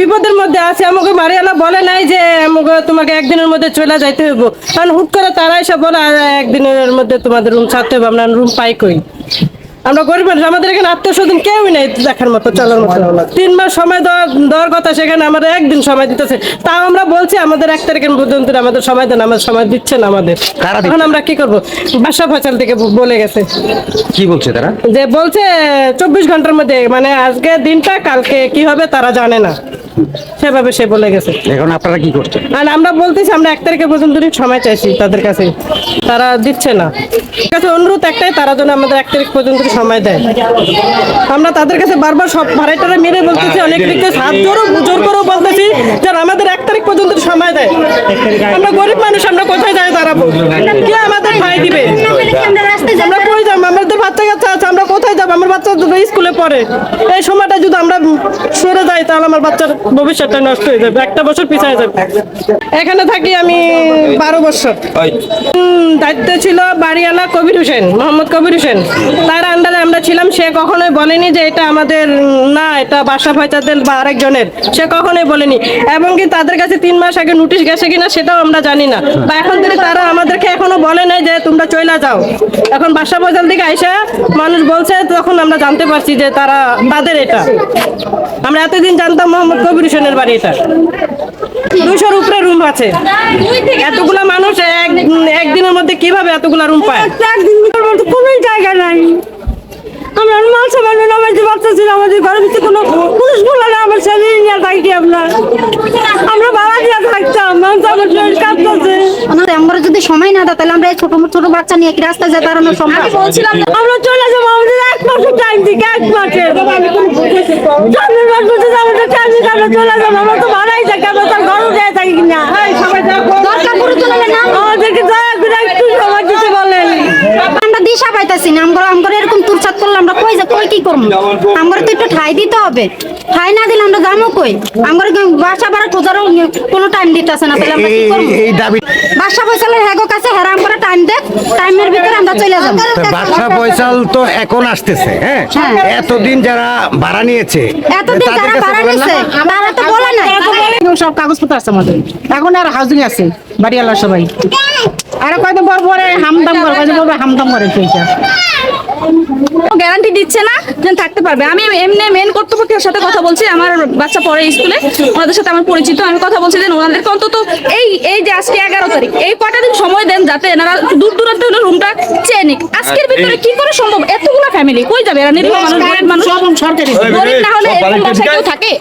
বিপদের মধ্যে আছে। আমাকে বাড়িওয়ালা বলে নাই যে আমাকে তোমাকে একদিনের মধ্যে চলে যাইতে হইব। কারণ হুট করে তারা এসে বলে "আ, একদিনের মধ্যে তোমাদের রুম ছাড়তে হবে আমরা রুম পাই কই? আমরা গরিব মানুষ আমাদের এখানে আত্মীয় স্বজন কেউই নেই দেখার মতো চলার মতো। তিন মাস সময় দেওয়া দেওয়ার কথা সেখানে আমাদের একদিন সময় দিতেছে। তাও আমরা বলছি আমাদের এক তারিখের পর্যন্ত আমাদের সময় দেন আমাদের সময় দিচ্ছে না আমাদের এখন আমরা কি করব? বাসা ফসল থেকে বলে গেছে। কি বলছে তারা? যে বলছে চব্বিশ ঘণ্টার মধ্যে মানে আজকে দিনটা কালকে কি হবে তারা জানে না। সেভাবে সে বলে গেছে। এখন আপনারা কি করছেন? আর আমরা বলতেছি আমরা এক তারিখে পর্যন্ত সময় চাইছি তাদের কাছে। তারা দিচ্ছে না। ঠিক আছে অনুরোধ একটাই তারা যেন আমাদের এক তারিখ পর্যন্ত সময় দেয়। আমরা তাদের কাছে বারবার সব ভাড়াটারা মেরে বলতেছি অনেক রিকোয়েস্ট হাত জোরও জোর করেও বলতেছি যে আমাদের এক তারিখ পর্যন্ত সময় দেয়। আমরা গরিব মানুষ আমরা কোথায় যাই দাঁড়াবো কে আমাদের ভাই দিবে আমরা কই যাব আমাদের বাচ্চা কাচ্চা আছে আমরা কোথায় যাব আমার বাচ্চা দুটো স্কুলে পড়ে এই সময়টা যদি আমরা সরে যাই তাহলে আমার বাচ্চার ভবিষ্যৎটা নষ্ট হয়ে যাবে একটা বছর পিছিয়ে যাবে। এখানে থাকি আমি বারো বছর। দায়িত্ব ছিল বাড়িওয়ালা কবির হোসেন মোহাম্মদ কবির হোসেন। তার আন্ডারে আমরা ছিলাম সে কখনোই বলেনি যে এটা আমাদের না এটা বাসা ফয়চাদের বা আরেকজনের সে কখনোই বলেনি। এবং কি তাদের কাছে তিন মাস আগে নোটিশ গেছে কিনা সেটাও আমরা জানি না। বা এখন থেকে তারা আমাদেরকে এখনও বলে নাই যে তোমরা চলে যাও এখন বাসা ফয়চাল থেকে আইসা মানুষ বলছে তখন আমরা জানতে পারছি যে তারা তাদের এটা। আমরা এতদিন জানতাম মোহাম্মদ কবির হোসেনের বাড়ি এটা। দুশোর উপরে রুম আছে। এতগুলা মানুষ এক একদিনের মধ্যে কীভাবে এতগুলা রুম পায়? কোনো জায়গা নাই। আমরা মাল সামান আমাদের বাচ্চা ছিল আমাদের ঘরের ভিতরে কোনো পুরুষ বলে আমার ছেলে নিয়ে থাকি আপনার আমরা আমরা যদি সময় না দাও, তাহলে আমরা ছোট ছোট বাচ্চা নিয়ে কি রাস্তায় যেতে পারানো সম্ভব? বলছিলাম আমরা চলে যাব আমাদের এক মাসের টাইম দিকে, এক মাসের। মাস বলছে আমাদের টাইম দিকে চলে যাব। আমরা তো ভাড়াই থাকি, আমরা তো ঘরও যায় থাকি কিনা দরকার পড়ে চলে না আমাদেরকে দয়া করে একটু সময় দিতে বলেন আমরা দিশা পাইতাছি না আমরা আমরা এরকম তুরছাত করলে আমরা কই যে কই কি করব আমরা তো একটু ঠাই দিতে হবে। ঠাই না দিলে আমরা যাব কই? আমরা বাসা ভাড়া খোঁজারও কোনো টাইম দিতেছে না তাহলে আমরা কি এই- করব এই দাবি বাসা হ্যাগো কাছে হেরা আমরা টাইম দেখ টাইমের ভিতরে আমরা চলে যাব পয়সাল তো এখন আসতেছে হ্যাঁ? হ্যাঁ। এতদিন যারা ভাড়া নিয়েছে এতদিন যারা ভাড়া না? তারা তো বলে এবং সব কাগজপত্র আছে আমাদের। এখন আর হাউজিং আছে বাড়িওয়ালা সবাই। আর কয়দিন পর পরে হামদাম করে কয়দিন পর পর হামদাম করে পয়সা গ্যারান্টি দিচ্ছে না যেন থাকতে পারবে। আমি এমনি মেন কর্তৃপক্ষের সাথে কথা বলছি আমার বাচ্চা পড়ে স্কুলে ওনাদের সাথে আমার পরিচিত। আমি কথা বলছি যে ওনাদেরকে অন্তত এই এই যে আজকে এগারো তারিখ এই কটা দিন সময় দেন যাতে এনারা দূর দূরান্ত হলে রুমটা চেয়ে নিক। আজকের ভিতরে কি করে সম্ভব? এতগুলো ফ্যামিলি কই যাবে? এরা নিরীহ মানুষ গরিব মানুষ। সরকারি গরিব না হলে এরকম বাসায় কেউ থাকে?